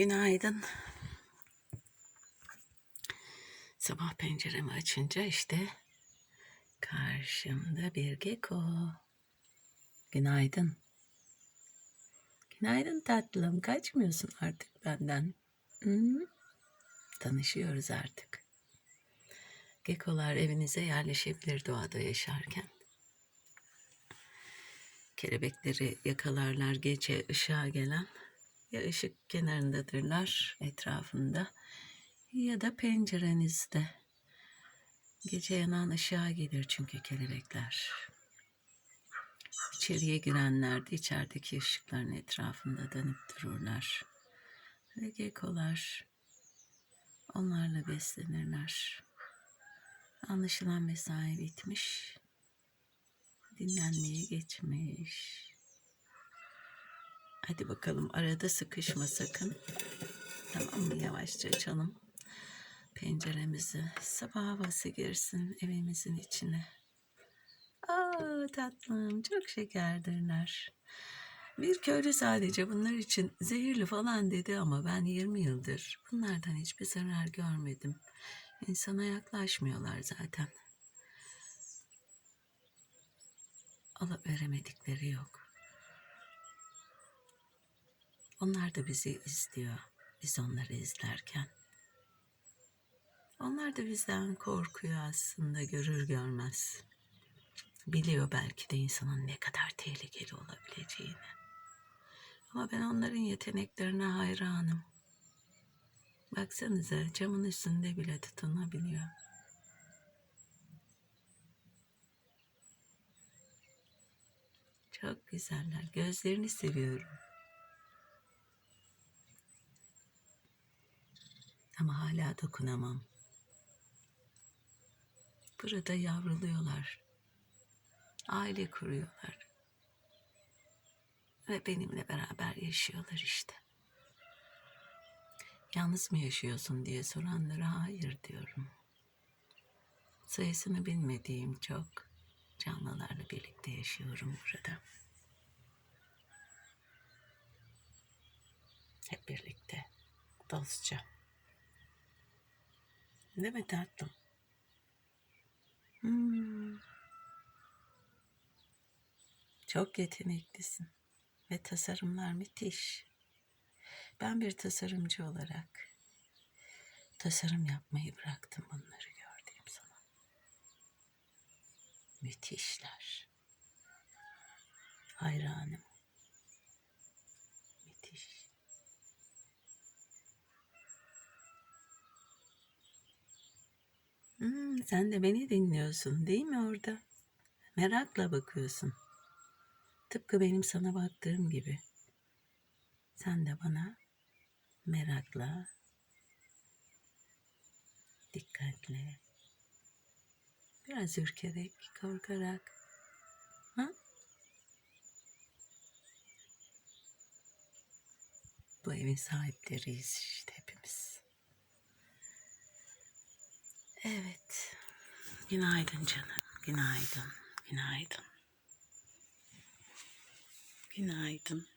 Günaydın. Sabah penceremi açınca işte karşımda bir geko. Günaydın. Günaydın tatlım. Kaçmıyorsun artık benden. Hı? Tanışıyoruz artık. Gekolar evinize yerleşebilir doğada yaşarken. Kelebekleri yakalarlar gece ışığa gelen ya ışık kenarındadırlar etrafında ya da pencerenizde. Gece yanan ışığa gelir çünkü kelebekler. İçeriye girenler de içerideki ışıkların etrafında dönüp dururlar. Ve gekolar onlarla beslenirler. Anlaşılan mesai bitmiş. Dinlenmeye geçmiş. Hadi bakalım arada sıkışma sakın. Tamam mı? Yavaşça açalım penceremizi. Sabah havası girsin evimizin içine. Aa tatlım çok şekerdirler. Bir köylü sadece bunlar için zehirli falan dedi ama ben 20 yıldır bunlardan hiçbir zarar görmedim. İnsana yaklaşmıyorlar zaten. Alıp veremedikleri yok. Onlar da bizi izliyor. Biz onları izlerken. Onlar da bizden korkuyor aslında görür görmez. Biliyor belki de insanın ne kadar tehlikeli olabileceğini. Ama ben onların yeteneklerine hayranım. Baksanıza camın üstünde bile tutunabiliyor. Çok güzeller. Gözlerini seviyorum. Ama hala dokunamam. Burada yavruluyorlar. Aile kuruyorlar. Ve benimle beraber yaşıyorlar işte. Yalnız mı yaşıyorsun diye soranlara hayır diyorum. Sayısını bilmediğim çok canlılarla birlikte yaşıyorum burada. Hep birlikte, dostça. Değil mi tatlım? Hmm. Çok yeteneklisin ve tasarımlar müthiş. Ben bir tasarımcı olarak tasarım yapmayı bıraktım bunları gördüğüm zaman. Müthişler. Hayranım. Müthiş. Hmm, sen de beni dinliyorsun değil mi orada? Merakla bakıyorsun. Tıpkı benim sana baktığım gibi. Sen de bana merakla, dikkatle, biraz ürkerek, korkarak. Ha? Bu evin sahipleriyiz işte Evet. Günaydın canım. Günaydın. Günaydın. Günaydın.